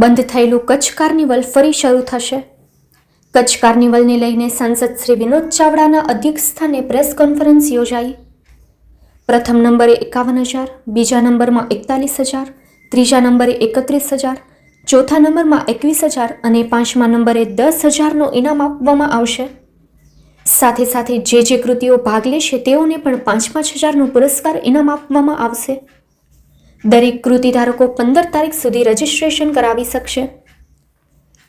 બંધ થયેલું કચ્છ કાર્નિવલ ફરી શરૂ થશે. કચ્છ કાર્નિવલને લઈને સાંસદ શ્રી વિનોદ ચાવડાના અધ્યક્ષસ્થાને પ્રેસ કોન્ફરન્સ યોજાઈ. પ્રથમ નંબરે એકાવન હજાર, બીજા નંબરમાં એકતાલીસ હજાર, ત્રીજા નંબરે એકત્રીસ હજાર, ચોથા નંબરમાં એકવીસ હજાર અને પાંચમા નંબરે દસ હજારનો ઇનામ આપવામાં આવશે. સાથે સાથે જે જે કૃતિઓ ભાગ લેશે તેઓને પણ પાંચ પાંચ હજારનો પુરસ્કાર ઇનામ આપવામાં આવશે. દરેક કૃતિ ધારકો પંદર તારીખ સુધી રજીસ્ટ્રેશન કરાવી શકશે.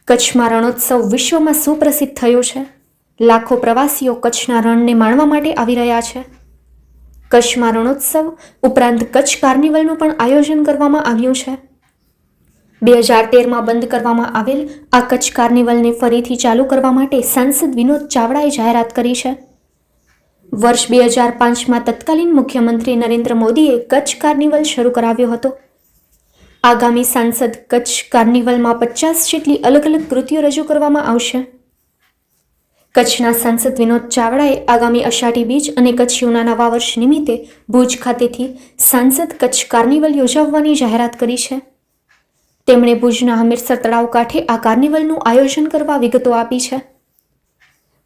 કચ્છમાં રણોત્સવ વિશ્વમાં સુપ્રસિદ્ધ થયો છે. લાખો પ્રવાસીઓ કચ્છના રણને માણવા માટે આવી રહ્યા છે. કચ્છમાં રણોત્સવ ઉપરાંત કચ્છ કાર્નિવલનું પણ આયોજન કરવામાં આવ્યું છે. બે હજાર તેરમાં બંધ કરવામાં આવેલ આ કચ્છ કાર્નિવલને ફરીથી ચાલુ કરવા માટે સાંસદ વિનોદ ચાવડાએ જાહેરાત કરી છે. વર્ષ બે હજાર પાંચમાં તત્કાલીન મુખ્યમંત્રી નરેન્દ્ર મોદીએ કચ્છ કાર્નિવલ શરૂ કરાવ્યો હતો. આગામી સાંસદ કચ્છ કાર્નિવલમાં પચાસ જેટલી અલગ અલગ કૃતિઓ રજૂ કરવામાં આવશે. કચ્છના સાંસદ વિનોદ ચાવડાએ આગામી અષાઢી બીજ અને કચ્છીઓના નવા વર્ષ નિમિત્તે ભુજ ખાતેથી સાંસદ કચ્છ કાર્નિવલ યોજાવવાની જાહેરાત કરી છે. તેમણે ભુજના હમીરસર તળાવ કાંઠે આ કાર્નિવલનું આયોજન કરવા વિગતો આપી છે.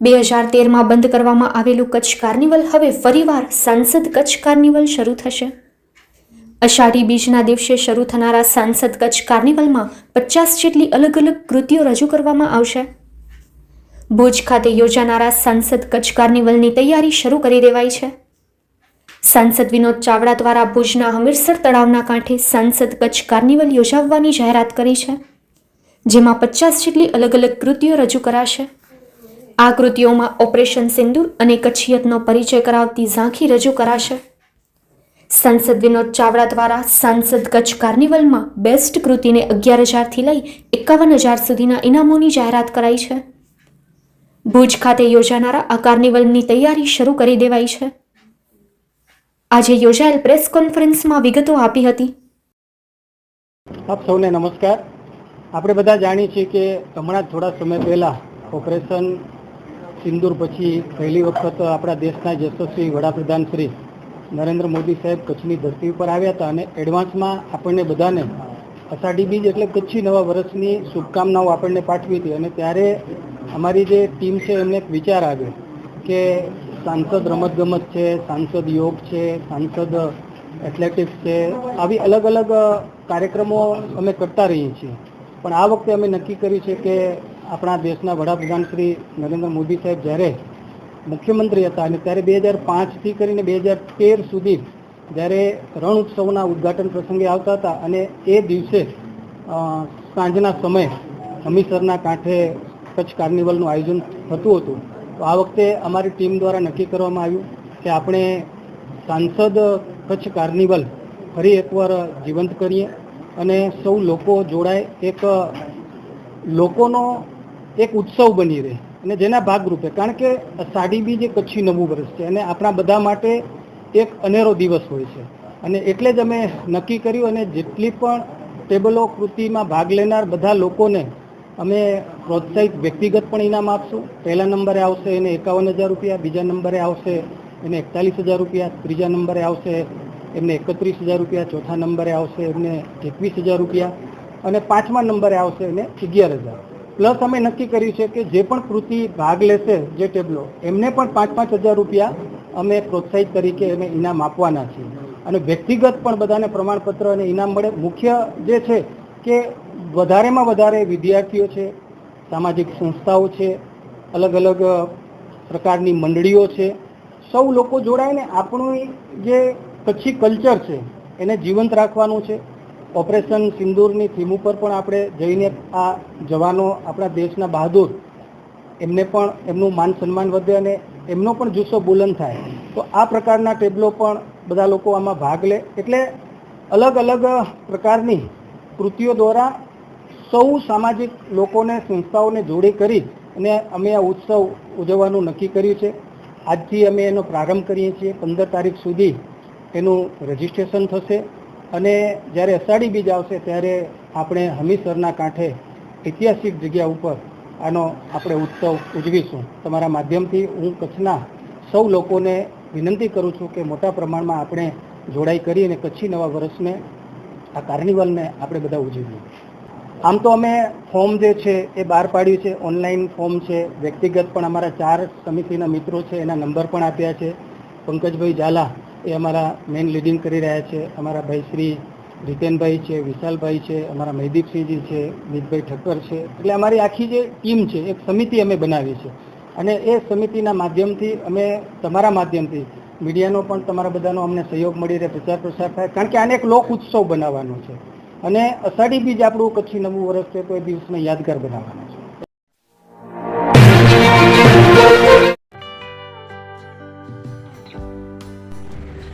બે હજાર તેરમાં બંધ કરવામાં આવેલું કચ્છ કાર્નિવલ હવે ફરીવાર સાંસદ કચ્છ કાર્નિવલ શરૂ થશે. અષાઢી બીજના દિવસે શરૂ થનારા સાંસદ કચ્છ કાર્નિવલમાં પચાસ જેટલી અલગ અલગ કૃતિઓ રજૂ કરવામાં આવશે. ભુજ ખાતે યોજાનારા સાંસદ કચ્છ કાર્નિવલની તૈયારી શરૂ કરી દેવાઈ છે. સાંસદ વિનોદ ચાવડા દ્વારા ભુજના હમીરસર તળાવના કાંઠે સાંસદ કચ્છ કાર્નિવલ યોજાવવાની જાહેરાત કરી છે, જેમાં પચાસ જેટલી અલગ અલગ કૃતિઓ રજૂ કરાશે. આ ઓપરેશન સિંદૂર અને કચ્છિયતનો પરિચય કરાવતી ઝાંખી રજૂ કરાશે. સંસદ વિનોદ ચાવડા દ્વારા સાંસદ કચ્છ કાર્નિવલમાં બેસ્ટ કૃતિને અગિયાર હજારથી લઈ એકાવન હજાર સુધીના ઇનામોની જાહેરાત કરાઈ છે. ભુજ ખાતે યોજાનારા આ કાર્નિવલની તૈયારી શરૂ કરી દેવાઈ છે. આજે યોજાયેલ પ્રેસ કોન્ફરન્સમાં વિગતો આપી હતી. આપ સૌને નમસ્કાર. આપણે બધા જાણીએ છીએ કે હમણાં થોડા સમય પહેલા ઓપરેશન સિંદૂર પછી પહેલી વખત આપણા દેશના યશસ્વી વડાપ્રધાન શ્રી નરેન્દ્ર મોદી સાહેબ કચ્છની ધરતી ઉપર આવ્યા હતા અને એડવાન્સમાં આપણને બધાને અષાઢી બીજ એટલે કચ્છી નવા વર્ષની શુભકામનાઓ આપણને પાઠવી હતી. અને ત્યારે અમારી જે ટીમ છે, એમને એક વિચાર આવ્યો કે સાંસદ રમતગમત છે, સાંસદ યોગ છે, સાંસદ એથ્લેટિક્સ છે, આવી અલગ અલગ કાર્યક્રમો અમે કરતા રહીએ છીએ. પણ આ વખતે અમે નક્કી કર્યું છે કે આપણા દેશના વડાપ્રધાન શ્રી નરેન્દ્ર મોદી સાહેબ જ્યારે મુખ્યમંત્રી હતા અને ત્યારે બે હજાર પાંચથી કરીને બે હજાર તેર સુધી જ્યારે રણ ઉત્સવના ઉદ્ઘાટન પ્રસંગે આવતા હતા અને એ દિવસે સાંજના સમયે હમીસરના કાંઠે કચ્છ કાર્નિવલનું આયોજન થતું હતું. તો આ વખતે અમારી ટીમ દ્વારા નક્કી કરવામાં આવ્યું કે આપણે સાંસદ કચ્છ કાર્નિવલ ફરી એકવાર જીવંત કરીએ અને સૌ લોકો જોડાય. એક લોકોનો એક ઉત્સવ બની રહે અને જેના ભાગરૂપે, કારણ કે સાડી બીજ એ કચ્છી નવું વર્ષ છે અને આપણા બધા માટે એક અનેરો દિવસ હોય છે. અને એટલે જ અમે નક્કી કર્યું અને જેટલી પણ ટેબલો, કૃતિમાં ભાગ લેનાર બધા લોકોને અમે પ્રોત્સાહિત વ્યક્તિગત પણ ઇનામ આપશું. પહેલા નંબરે આવશે એને એકાવન હજાર રૂપિયા, બીજા નંબરે આવશે એને એકતાલીસ હજાર રૂપિયા, ત્રીજા નંબરે આવશે એમને એકત્રીસ હજાર રૂપિયા, ચોથા નંબરે આવશે એમને એકવીસ હજાર રૂપિયા અને પાંચમા નંબરે આવશે એને અગિયાર હજાર. પ્લસ અમે નક્કી કર્યું છે કે જે પણ કૃતિ ભાગ લેશે જે ટેબલો, એમને પણ પાંચ પાંચ હજાર રૂપિયા અમે પ્રોત્સાહિત તરીકે એને ઇનામ આપવાના છીએ. અને વ્યક્તિગત પણ બધાને પ્રમાણપત્ર અને ઇનામ મળે. મુખ્ય જે છે કે વધારેમાં વધારે વિદ્યાર્થીઓ છે, સામાજિક સંસ્થાઓ છે અલગ અલગ પ્રકારની મંડળીઓ છે. સૌ લોકો જોડાઈને આપણું જે કચ્છી કલ્ચર છે, એને જીવંત રાખવાનું છે. ઓપરેશન સિંદૂરની થીમ ઉપર પણ આપણે જઈને આ જવાનો આપણા દેશના બહાદુર, એમને પણ એમનું માન સન્માન વધે અને એમનો પણ જુસ્સો બુલંદ થાય. તો આ પ્રકારના ટેબલો પણ બધા લોકો આમાં ભાગ લે. એટલે અલગ અલગ પ્રકારની કૃતિઓ દ્વારા સૌ સામાજિક લોકોને, સંસ્થાઓને જોડી કરી અને અમે આ ઉત્સવ ઉજવવાનું નક્કી કર્યું છે. આજથી અમે એનો પ્રારંભ કરીએ છીએ. પંદર તારીખ સુધી એનું રજિસ્ટ્રેશન થશે. અને જ્યારે અષાઢી બીજ આવશે ત્યારે આપણે હમીસરના કાંઠે ઐતિહાસિક જગ્યા ઉપર આનો આપણે ઉત્સવ ઉજવીશું. તમારા માધ્યમથી હું કચ્છના સૌ લોકોને વિનંતી કરું છું કે મોટા પ્રમાણમાં આપણે જોડાઈ કરી અને કચ્છી નવા વર્ષને આ કાર્નિવલને આપણે બધા ઉજવીએ. આમ તો અમે ફોર્મ જે છે એ બહાર પાડ્યું છે, ઓનલાઈન ફોર્મ છે, વ્યક્તિગત પણ અમારા ચાર સમિતિના મિત્રો છે, એના નંબર પણ આપ્યા છે. પંકજભાઈ ઝાલા એ અમારા મેઇન લીડિંગ કરી રહ્યા છે. અમારા ભાઈ શ્રી જીતેનભાઈ છે, વિશાલભાઈ છે, અમારા મહેદીપસિંહજી છે, મિતભાઈ ઠક્કર છે. એટલે અમારી આખી જે ટીમ છે, એક સમિતિ અમે બનાવી છે અને એ સમિતિના માધ્યમથી અમે, તમારા માધ્યમથી મીડિયાનો પણ તમારા બધાનો અમને સહયોગ મળી રહે, પ્રચાર પ્રસાર થાય. કારણ કે આને એક લોક ઉત્સવ બનાવવાનો છે. અને અષાઢી બીજ આપણું કચ્છી નવું વર્ષ છે, તો એ દિવસને યાદગાર બનાવવાનો